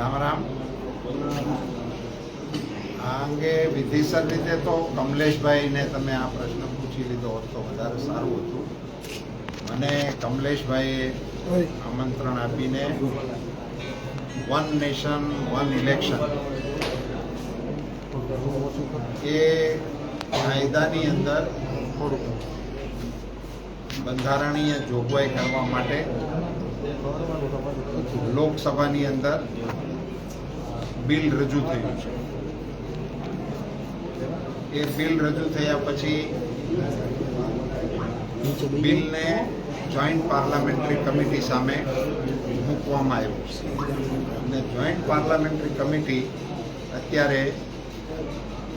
રામ રામ. આ અંગે વિધિસર રીતે તો કમલેશભાઈને તમે આ પ્રશ્ન પૂછી લીધો હોત તો વધારે સારું હતું. મને કમલેશભાઈએ આમંત્રણ આપીને વન નેશન વન ઇલેક્શન એ કાયદાની અંદર બંધારણીય જોગવાઈ કરવા માટે લોકસભાની અંદર બિલ રજૂ થયું છે. એ બિલ રજૂ થયા પછી બિલને જોઈન્ટ પાર્લામેન્ટરી કમિટી સામે મૂકવામાં આવ્યું અને જોઈન્ટ પાર્લામેન્ટરી કમિટી અત્યારે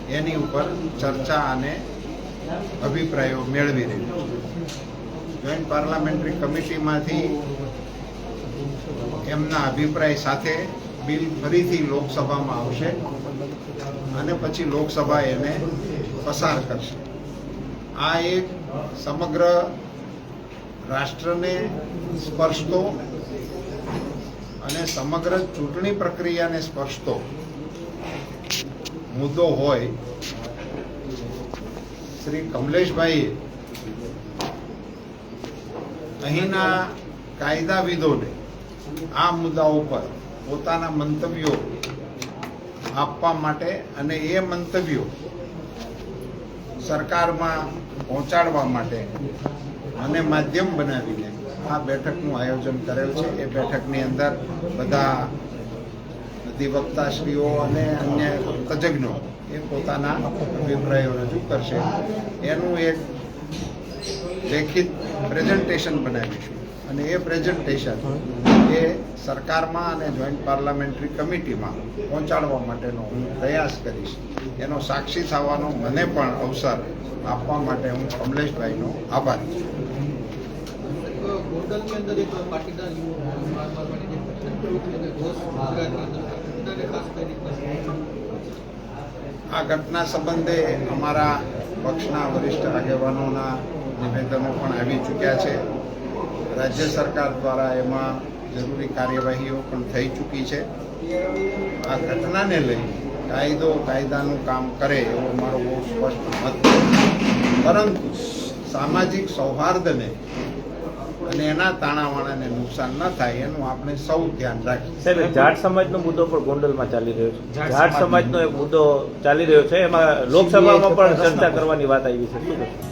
એની ઉપર ચર્ચા અને અભિપ્રાયો મેળવી રહી જોઈન્ટ પાર્લામેન્ટરી કમિટીમાંથી એમના અભિપ્રાય સાથે બિલ ફરીથી લોકસભામાં આવશે અને પછી લોકસભા એને પસાર કરશે. આ એક સમગ્ર રાષ્ટ્રને સ્પર્શતો અને સમગ્ર ચૂંટણી પ્રક્રિયાને સ્પર્શતો મુદ્દો હોય, શ્રી કમલેશભાઈએ અહીંના કાયદાવિદોને આ મુદ્દા ઉપર પોતાના મંતવ્યો આપવા માટે અને એ મંતવ્યો સરકારમાં પહોંચાડવા માટે અને માધ્યમ બનાવીને આ બેઠકનું આયોજન કરેલ છે. એ બેઠકની અંદર બધા અધિવક્તાશ્રીઓ અને અન્ય તજજ્ઞો એ પોતાના અભિપ્રાયો રજૂ કરશે. એનું એક લેખિત પ્રેઝન્ટેશન બનાવીશું. અને એ પ્રેઝન્ટેશન એ સરકારમાં અને જોઈન્ટ પાર્લામેન્ટરી કમિટીમાં પહોંચાડવા માટેનો હું પ્રયાસ કરીશ. એનો સાક્ષી થવાનો મને પણ અવસર આપવા માટે હું કમલેશભાઈનો આભારી છું. આ ઘટના સંબંધે અમારા પક્ષના વરિષ્ઠ આગેવાનોના નિવેદનો પણ આવી ચૂક્યા છે. રાજ્ય સરકાર દ્વારા એમાં જરૂરી કાર્યવાહીઓ પણ થઈ ચૂકી છે. આ ઘટનાને લઈ કાયદો કાયદાનું કામ કરે એવો મારો બહુ સ્પષ્ટ મત પરંતુ સામાજિક સૌહાર્દને અને એના તાણાવાણાને નુકસાન ન થાય એનું આપણે સૌ ધ્યાન રાખીએ. સાહેબ જાટ સમાજનો મુદ્દો પણ ગોંડલમાં ચાલી રહ્યો છે. જાટ સમાજનો. એક મુદ્દો ચાલી રહ્યો છે. એમાં લોકસભામાં પણ ચર્ચા કરવાની વાત આવી છે. શું?